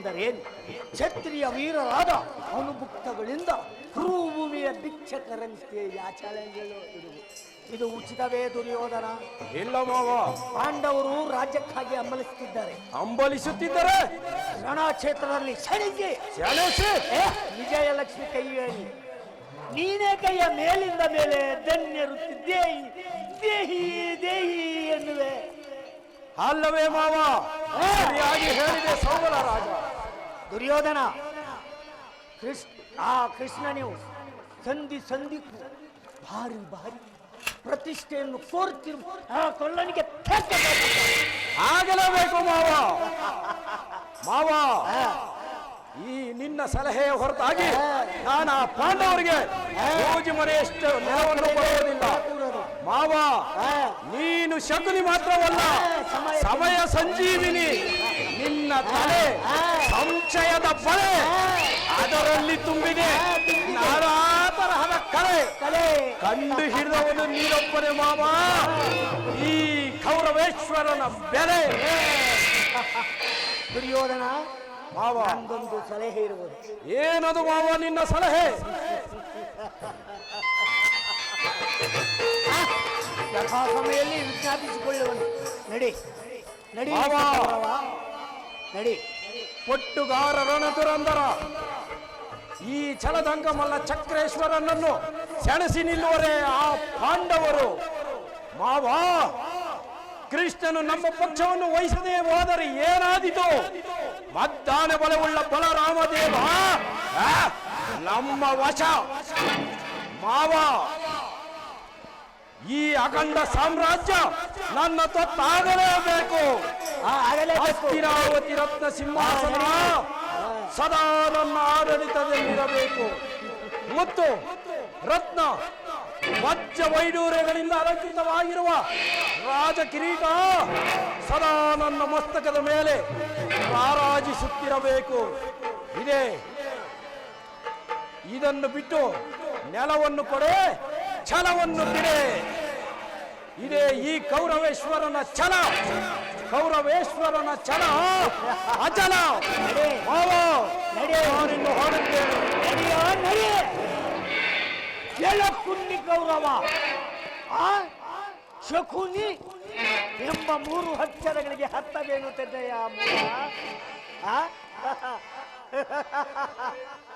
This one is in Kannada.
ಎಂದರೇನು? ಕ್ಷತ್ರಿಯ ವೀರರಾದ ಅನುಭುಕ್ತಗಳಿಂದ ಕುರುಭೂಮಿಯ ಭಿಕ್ಷಕರಂತೆ ಆಚರಣೆಗಳು ಇರುವು. ಇದು ಉಚಿತವೇ ದುರ್ಯೋಧನ. ಇಲ್ಲ ಮಾವ. ಪಾಂಡವರು ರಾಜ್ಯಕ್ಕಾಗಿ ಅಂಬಲಿಸುತ್ತಿದ್ದಾರೆ ಅಂಬಲಿಸುತ್ತಿದ್ದಾರೆ ರಣಕ್ಷೇತ್ರದಲ್ಲಿ ಕ್ಷಣಿಸಿ. ಏ, ವಿಜಯಲಕ್ಷ್ಮಿ ಕೈ ಹೇಳಿ ನೀನೇ ಕೈಯ ಮೇಲಿಂದ ಮೇಲೆ ಧನ್ಯರುತ್ತಿದ್ದೇಹಿ ದೇಹಿ ದೇಹಿ ಎನ್ನುವೆ. ಅಲ್ಲವೇ ಮಾವ. ಸರಿಯಾಗಿ ಹೇಳಿದೆ ಸೋಮಲ ರಾಜ. ದುರ್ಯೋಧನ ಕೃಷ್ಣ ಆ ಕೃಷ್ಣ ನೀವು ಸಂಧಿ ಸಂಧಿ ಭಾರಿ ಭಾರಿ ಪ್ರತಿಷ್ಠೆಯನ್ನು ಕೋರ್ತಿರು. ಆ ಕೊಲ್ಲನಿಗೆ ಆಗಲೇಬೇಕು ಮಾವ. ಮಾವ ಈ ನಿನ್ನ ಸಲಹೆಯ ಹೊರತಾಗಿ ನಾನು ಆ ಪಾಂಡವರಿಗೆ ಯೋಜಿ ಮನೆಯಷ್ಟು ನೆರವನ್ನು ಕೂರದು. ಮಾವ ನೀನು ಶಕುನಿ ಮಾತ್ರವಲ್ಲ ಸಮಯ ಸಂಜೀವಿನಿ. ನಿನ್ನ ತಲೆ ಸಂಶಯದ ಬಳೆ ಅದರಲ್ಲಿ ತುಂಬಿದೆ. ನಾನಾ ತರಹದ ಕಲೆ ಕಲೆ. ಕಂಡು ಹಿಡಿದವನು ನೀನೊಬ್ಬನೇ ಮಾಮ ಈ ಕೌರವೇಶ್ವರನ ಬೆಲೆ. ದುರ್ಯೋಧನ ಮಾವ. ಒಂದೊಂದು ಸಲಹೆ ಇರುವುದು. ಏನದು ಮಾವ ನಿನ್ನ ಸಲಹೆ? ಯಥಾ ಸಮಯದಲ್ಲಿ ವಿಜ್ಞಾಪಿಸಿಕೊಳ್ಳುವನು. ನಡಿ. ನಡಿ. ನಡಿ. ಪೊಟ್ಟುಗಾರ ರಣದುರಂದರ ಈ ಛಲದಂಗಮಲ್ಲ ಚಕ್ರೇಶ್ವರನನ್ನು ಸೆಣಸಿ ನಿಲ್ಲುವರೇ ಆ ಪಾಂಡವರು. ಮಾವಾ, ಕೃಷ್ಣನು ನಮ್ಮ ಪಕ್ಷವನ್ನು ವಹಿಸದೆ ಹೋದರೆ ಏನಾದಿತು? ಮದ್ದಾನೆ ಬಲವುಳ್ಳ ಬಲರಾಮದೇವ ನಮ್ಮ ವಶ. ಮಾವ, ಈ ಅಖಂಡ ಸಾಮ್ರಾಜ್ಯ ನನ್ನ ತೊತ್ತಾಗಲೇಬೇಕು. ಹಸ್ತಿನಾವತಿ ರತ್ನ ಸಿಂಹಾಸನ ಸದಾ ನನ್ನ ಆಡಳಿತದಲ್ಲಿರಬೇಕು. ಮತ್ತು ರತ್ನ ವಜ್ರ ವೈಡೂರ್ಯಗಳಿಂದ ಅಲಂಕೃತವಾಗಿರುವ ರಾಜ ಕಿರೀಟ ಸದಾ ನನ್ನ ಮಸ್ತಕದ ಮೇಲೆ ರಾರಾಜಿಸುತ್ತಿರಬೇಕು ಇದೆ. ಇದನ್ನು ಬಿಟ್ಟು ನೆಲವನ್ನು ಕೊಡೆ ಛಲವನ್ನು ಬಿಡೆ. ಇದೇ ಈ ಕೌರವೇಶ್ವರನ ಛಲ. ಕೌರವೇಶ್ವರನ ಛಲ. ಅಚಲ. ಕುನ್ನಿ ಕೌರವ. ಆ? ಶಕುನಿ ಎಂಬ ಮೂರು ಅಕ್ಷರಗಳಿಗೆ ಹತ್ತಬೇನು ತೆದ್ದಯ್ಯ ಮೂಲ? ಆ?